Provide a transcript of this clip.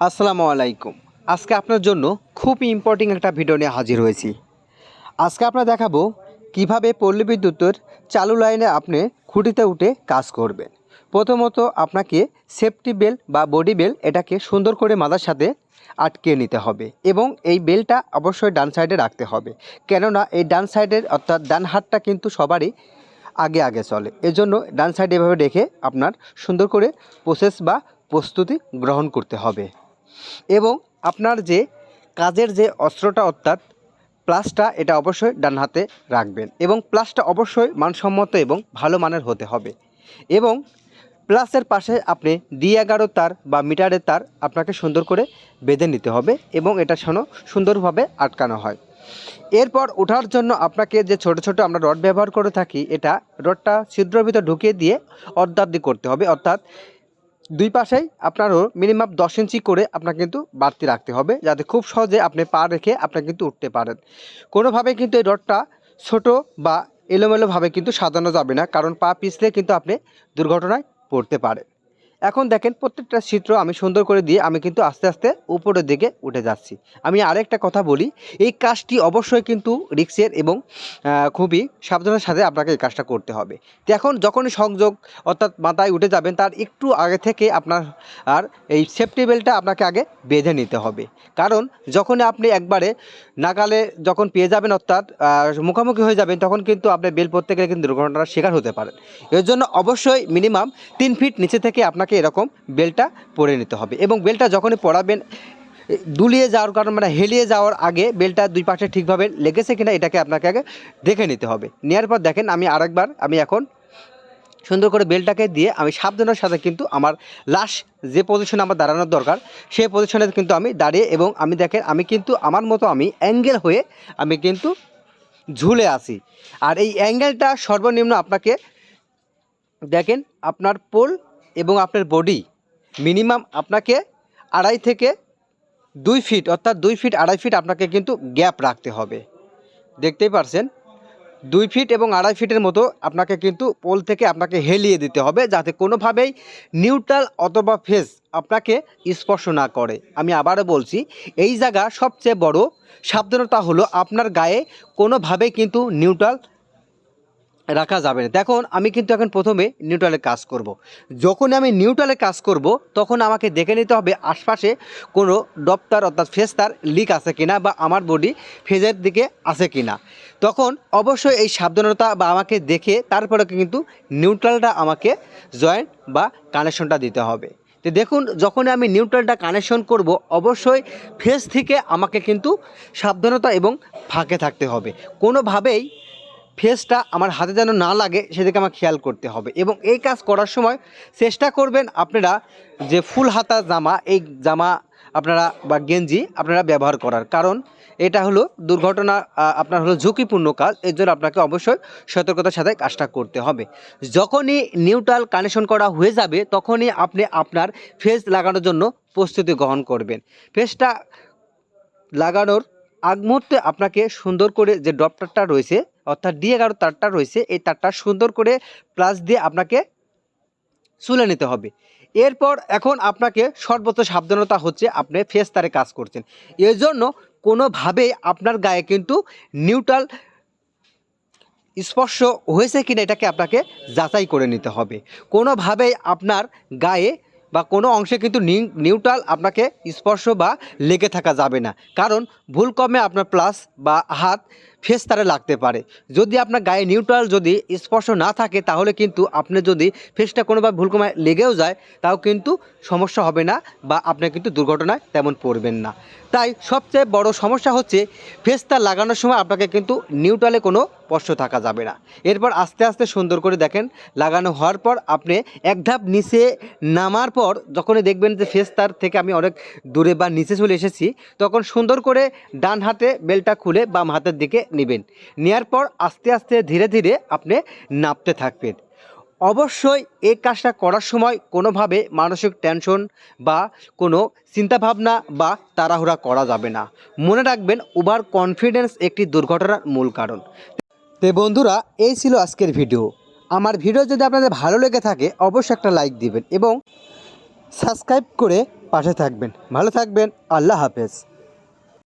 আসসালামু আলাইকুম। আজকে আপনার জন্য খুব ইম্পর্টেন্ট একটা ভিডিও নিয়ে হাজির হয়েছি। আজকে আপনারা দেখাবো কীভাবে পল্লী বিদ্যুতের চালু লাইনে আপনি খুঁটিতে উঠে কাজ করবেন। প্রথমত আপনাকে সেফটি বেল বা বডি বেল এটাকে সুন্দর করে মাথার সাথে আটকে নিতে হবে এবং এই বেলটা অবশ্যই ডান সাইডে রাখতে হবে। কেননা এই ডান সাইডের অর্থাৎ ডান হাতটা কিন্তু সবারই আগে আগে চলে। এজন্য ডান সাইড এভাবে রেখে আপনার সুন্দর করে প্রসেস বা প্রস্তুতি গ্রহণ করতে হবে। এবং আপনার যে কাজের যে অস্ত্রটা অর্থাৎ প্লাসটা, এটা অবশ্যই ডান হাতে রাখবেন এবং প্লাসটা অবশ্যই মানসম্মত এবং ভালো মানের হতে হবে এবং প্লাসের পাশে আপনি ডি এগারো তার বা মিটারের তার আপনাকে সুন্দর করে বেঁধে নিতে হবে এবং এটা যেন সুন্দরভাবে আটকানো হয়। এরপর ওঠার জন্য আপনাকে যে ছোট ছোট আমরা রড ব্যবহার করে থাকি, এটা রডটা ছিদ্রের ভিতর ঢুকিয়ে দিয়ে অর্ধাব্দি করতে হবে। অর্থাৎ দুই পাশেই আপনারও মিনিমাম দশ ইঞ্চি করে আপনার কিন্তু বাড়তি রাখতে হবে, যাতে খুব সহজে আপনি পা রেখে আপনার কিন্তু উঠতে পারেন। কোনোভাবে কিন্তু এই রডটা ছোট বা এলোমেলোভাবে কিন্তু সাজানো যাবে না, কারণ পা পিছলে কিন্তু আপনি দুর্ঘটনায় পড়তে পারেন। এখন দেখেন প্রত্যেকটা চিত্র আমি সুন্দর করে দিয়ে আমি কিন্তু আস্তে আস্তে উপরের দিকে উঠে যাচ্ছি। আমি আরেকটা কথা বলি, এই কাজটি অবশ্যই কিন্তু রিক্সের এবং খুবই সাবধানের সাথে আপনাকে এই কাজটা করতে হবে। তো এখন যখনই সংযোগ অর্থাৎ মাথায় উঠে যাবেন, তার একটু আগে থেকে আপনার, আর এই সেফটি বেল্টটা আপনাকে আগে বেঁধে নিতে হবে। কারণ যখন আপনি একবারে নাগালে যখন পেয়ে যাবেন অর্থাৎ মুখোমুখি হয়ে যাবেন, তখন কিন্তু আপনি বেল পড়তে গেলে কিন্তু দুর্ঘটনার শিকার হতে পারেন। এর জন্য অবশ্যই মিনিমাম তিন ফিট নিচে থেকে আপনাকে এরকম বেলটা পরে নিতে হবে এবং বেলটা যখনই পরাবেন, দুলিয়ে যাওয়ার কারণ মানে হেলিয়ে যাওয়ার আগে বেলটা দুই পাশে ঠিকভাবে লেগেছে কিনা এটাকে আপনাকে আগে দেখে নিতে হবে। নেওয়ার পর দেখেন আমি আরেকবার, আমি এখন সুন্দর করে বেলটাকে দিয়ে আমি সাবধানের সাথে কিন্তু আমার লাশ যে পজিশনে আমার দাঁড়ানোর দরকার, সেই পজিশনে কিন্তু আমি দাঁড়িয়ে এবং আমি দেখেন আমি কিন্তু আমার মতো আমি অ্যাঙ্গেল হয়ে আমি কিন্তু ঝুলে আসি আর এই অ্যাঙ্গেলটা সর্বনিম্ন আপনাকে দেখেন আপনার পোল এবং আপনার বডি মিনিমাম আপনাকে আড়াই থেকে দুই ফিট অর্থাৎ দুই ফিট আড়াই ফিট আপনাকে কিন্তু গ্যাপ রাখতে হবে। দেখতেই পারছেন? দুই ফিট এবং আড়াই ফিটের মতো আপনাকে কিন্তু পোল থেকে আপনাকে হেলিয়ে দিতে হবে যাতে কোনোভাবেই নিউট্রাল অথবা ফেস আপনাকে স্পর্শ না করে। আমি আবারও বলছি, এই জায়গা সবচেয়ে বড় সাবধানতা হলো আপনার গায়ে কোনোভাবেই কিন্তু নিউট্রাল রাখা যাবে না। দেখুন, আমি কিন্তু এখন প্রথমে নিউট্রালে কাজ করব। যখন আমি নিউট্রালে কাজ করব, তখন আমাকে দেখে নিতে হবে আশপাশে কোনো ডপ্তার অর্থাৎ ফেস্তার লিক আছে কিনা বা আমার বডি ফেজের দিকে আছে কিনা। তখন অবশ্যই এই সাবধানতা বা আমাকে দেখে তারপরে কিন্তু নিউট্রালটা আমাকে জয়েন্ট বা কানেকশনটা দিতে হবে। তো দেখুন, যখন আমি নিউট্রালটা কানেকশন করব, অবশ্যই ফেস থেকে আমাকে কিন্তু সাবধানতা এবং ফাঁকে থাকতে হবে। কোনোভাবেই ফেসটা আমার হাতে যেন না লাগে, সেদিকে আমার খেয়াল করতে হবে। এবং এই কাজ করার সময় চেষ্টা করবেন আপনারা যে ফুল হাতা জামা, এই জামা আপনারা বা গেঞ্জি আপনারা ব্যবহার করার। কারণ এটা হলো দুর্ঘটনা আপনার হলো ঝুঁকিপূর্ণ কাজ, এর জন্য আপনাকে অবশ্যই সতর্কতার সাথে কাজটা করতে হবে। যখনই নিউট্রাল কানেকশন করা হয়ে যাবে, তখনই আপনি আপনার ফেস লাগানোর জন্য প্রস্তুতি গ্রহণ করবেন। ফেসটা লাগানোর আগ মুহূর্তে আপনাকে সুন্দর করে যে ডপটারটা রয়েছে, অর্থাৎ ডি এগারো তারটা রয়েছে, এই তারটা সুন্দর করে প্লাস দিয়ে আপনাকে চুলে নিতে হবে। এরপর এখন আপনাকে সর্বোচ্চ সাবধানতা হচ্ছে আপনি ফেস তারে কাজ করছেন। এর জন্য কোনোভাবেই আপনার গায়ে কিন্তু নিউট্রাল স্পর্শ হয়েছে কিনা এটাকে আপনাকে যাচাই করে নিতে হবে। কোনোভাবেই আপনার গায়ে বা কোনো অংশে কিন্তু নিউ- নিউট্রাল আপনাকে স্পর্শ বা লেগে থাকা যাবে না। কারণ ভুলক্রমে আপনার প্লাস বা হাত ফেস তারে লাগতে পারে। যদি আপনার গায়ে নিউট্রাল যদি স্পর্শ না থাকে, তাহলে কিন্তু আপনি যদি ফেসটা কোনোভাবে ভুল কমায় লেগেও যায়, তাও কিন্তু সমস্যা হবে না বা আপনি কিন্তু দুর্ঘটনায় তেমন পড়বেন না। তাই সবচেয়ে বড় সমস্যা হচ্ছে ফেসটা লাগানোর সময় আপনাকে কিন্তু নিউট্রালে কোনো স্পর্শ থাকা যাবে না। এরপর আস্তে আস্তে সুন্দর করে দেখেন, লাগানো হওয়ার পর আপনি এক ধাপ নিচে নামার পর যখনই দেখবেন যে ফেস তার থেকে আমি অনেক দূরে বা নিচে চলে এসেছি, তখন সুন্দর করে ডান হাতে বেলটা খুলে বাম হাতের দিকে নেবেন। নেওয়ার পর আস্তে আস্তে ধীরে ধীরে আপনি নাপতে থাকবেন। অবশ্যই এই কাজটা করার সময় কোনোভাবে মানসিক টেনশন বা কোনো চিন্তাভাবনা বা তাড়াহুড়া করা যাবে না। মনে রাখবেন, ওভার কনফিডেন্স একটি দুর্ঘটনার মূল কারণ। তে বন্ধুরা, এই ছিল আজকের ভিডিও। আমার ভিডিও যদি আপনাদের ভালো লেগে থাকে, অবশ্যই একটা লাইক দিবেন এবং সাবস্ক্রাইব করে পাশে থাকবেন। ভালো থাকবেন, আল্লাহ হাফেজ।